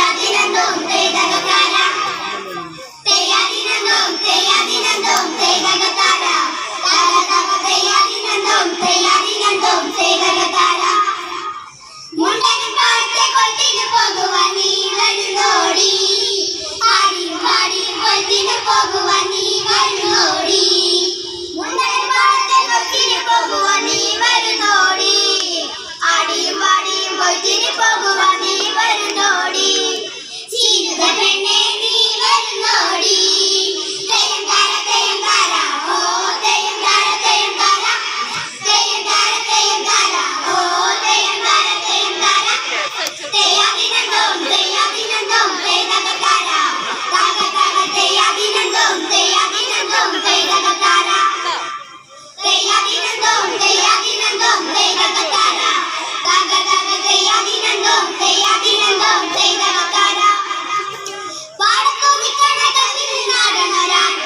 പെയ്യാതിരന്തോം പെയ്തകക്കാല പെയ്യാതിരന്തോം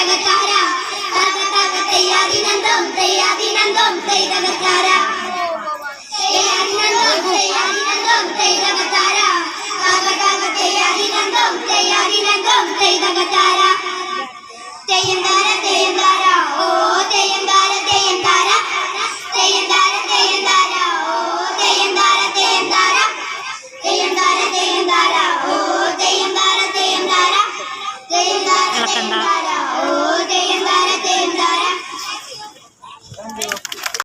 തകർക്കാരാ തക തക തെയ്യാദിനന്ദം തെയ്യാദിനന്ദം തെയ് തകർക്കാരാ തെയ്യാദിനന്ദം തെയ്യാദിനന്ദം തെയ് തകർക്കാരാ തക തക തെയ്യാദിനന്ദം തെയ്യാദിനന്ദം തെയ് തകർക്കാരാ തെയ്യങ്കാര തെയ്യങ്കാര ഓ തെയ്യങ്കാര തെയ്യങ്കാര തെയ്യങ്കാര തെയ്യങ്കാര ഓ തെയ്യങ്കാര തെയ്യങ്കാര തെയ്യങ്കാര തെയ്യങ്കാര ഓ തെയ്യങ്കാര തെയ്യങ്കാര തെയ്യങ്കാര തെയ്യങ്കാര